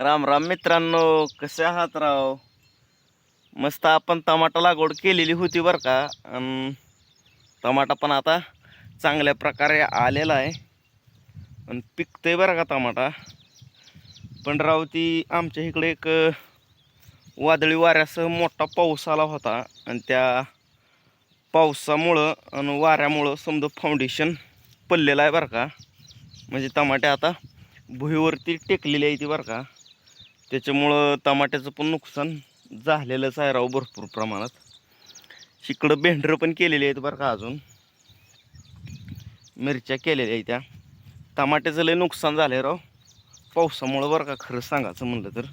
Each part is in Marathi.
राम राम मित्रांनो कसे आहात राव? मस्त आपण टमाटा लागवड केलेली होती बरं का. टमाटा पण आता चांगल्या प्रकारे आलेला आहे. आणि पिकतंय बरं का टमाटा. पण राव ती आमच्या इकडे एक वादळी वाऱ्यासह मोठा पाऊस आला होता. आणि त्या पावसामुळं आणि वाऱ्यामुळं समजा फाउंडेशन पडलेलं आहे बरं का. म्हणजे टमाटे आता भुईवरती टेकलेली आहे ती बरं का. त्याच्यामुळं टमाट्याचं पण नुकसान झालेलंच आहे राव भरपूर प्रमाणात. इकडं भेंडरं पण केलेली आहेत बरं का अजून. मिरच्या केलेल्या आहेत त्या. टमाट्याचं लय नुकसान झालं आहे राव. पावसामुळं बरं का खरं सांगायचं म्हणलं तर.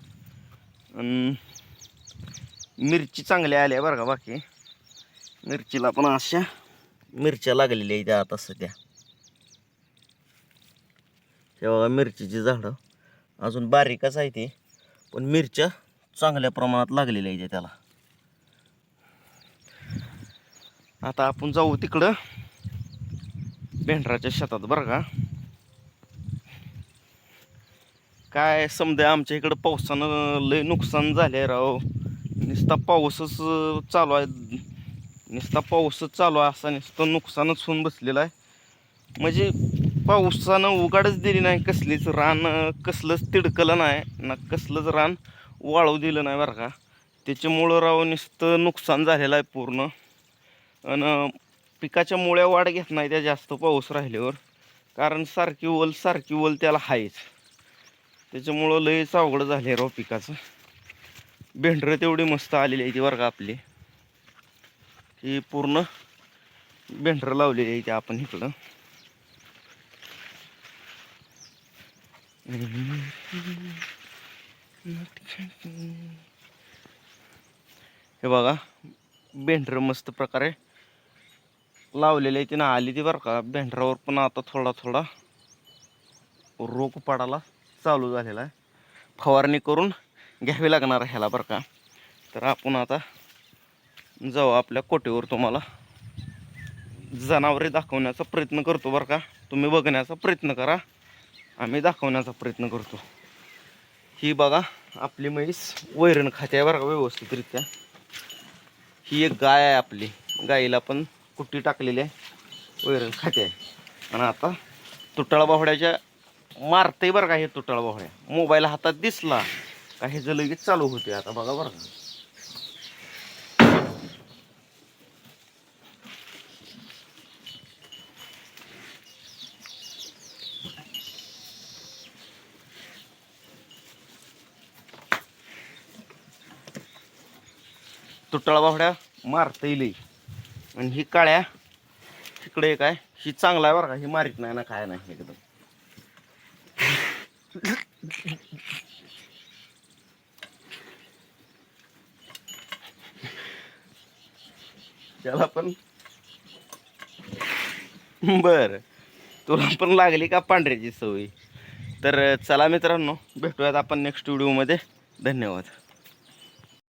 मिरची चांगल्या आल्या बरं का बाकी. मिरचीला पण अशा मिरच्या लागलेल्या आहेत त्या आता सध्या. तेव्हा मिरचीची झाडं. अजून बारीकच आहे ती. पण मिरच्या चांगल्या प्रमाणात लागलेल्या आहेत त्याला. आता आपण जाऊ तिकडं. भेंडराच्या शेतात बरं का. काय समजा आमच्या इकडं पावसानं लय नुकसान झाले राव. नुसता पाऊसच चालू आहे. नुसता पाऊसच चालू आहे असा नुसतं नुकसानच होऊन बसलेलं आहे. म्हणजे पावसानं उघाडच दिली नाही. कसलीच रान कसलंच तिडकलं नाही ना कसलंच रान वाळू दिलं नाही बरं का. त्याच्यामुळं राव नुसतं नुकसान झालेलं आहे पूर्ण. आणि पिकाच्या मुळ्या वाढ घेत नाही त्या जास्त पाऊस राहिल्यावर. कारण सारखी ओल सारखी ओल त्याला आहेच त्याच्यामुळं लयच अवघड झाले राव पिकाचं. भेंडरं तेवढी मस्त आलेली आहे ती बरं का आपली. ही पूर्ण भेंडरं लावलेली आहे ती आपण इकडं. हे बघा भेंडर मस्त प्रकारे लावलेले आहे ना आली ती बरं का. भेंडरावर पण आता थोडा थोडा रोग पडायला चालू झालेला आहे. फवारणी करून घ्यावी लागणार आहे ह्याला बरं का. तर आपण आता जाऊ आपल्या कोटीवर तुम्हाला जनावरे दाखवण्याचा प्रयत्न करतो बरं का. तुम्ही बघण्याचा प्रयत्न करा. आम्ही दाखवण्याचा प्रयत्न करतो. ही बघा आपली म्हैस वैरण खाते आहे बरं का व्यवस्थितरित्या. ही एक गाय आहे आपली. गायीला पण कुट्टी टाकलेली आहे. वैरण खाते आहे. आणि आता तुटाळा बावड्याच्या मारते बरं का हे तुटाळा बावड्या मोबाईल हातात दिसला का हे लगेच चालू होते आता बघा बरं का. तुटळा बावड्या मारता येईल आणि ही काळ्या इकडे काय ही चांगला आहे बरं का ही मारीत नाही ना काय नाही एकदम. त्याला पण बर. तुला पण लागली का पांढऱ्याची सवय? तर चला मित्रांनो भेटूयात आपण नेक्स्ट व्हिडिओमध्ये धन्यवाद.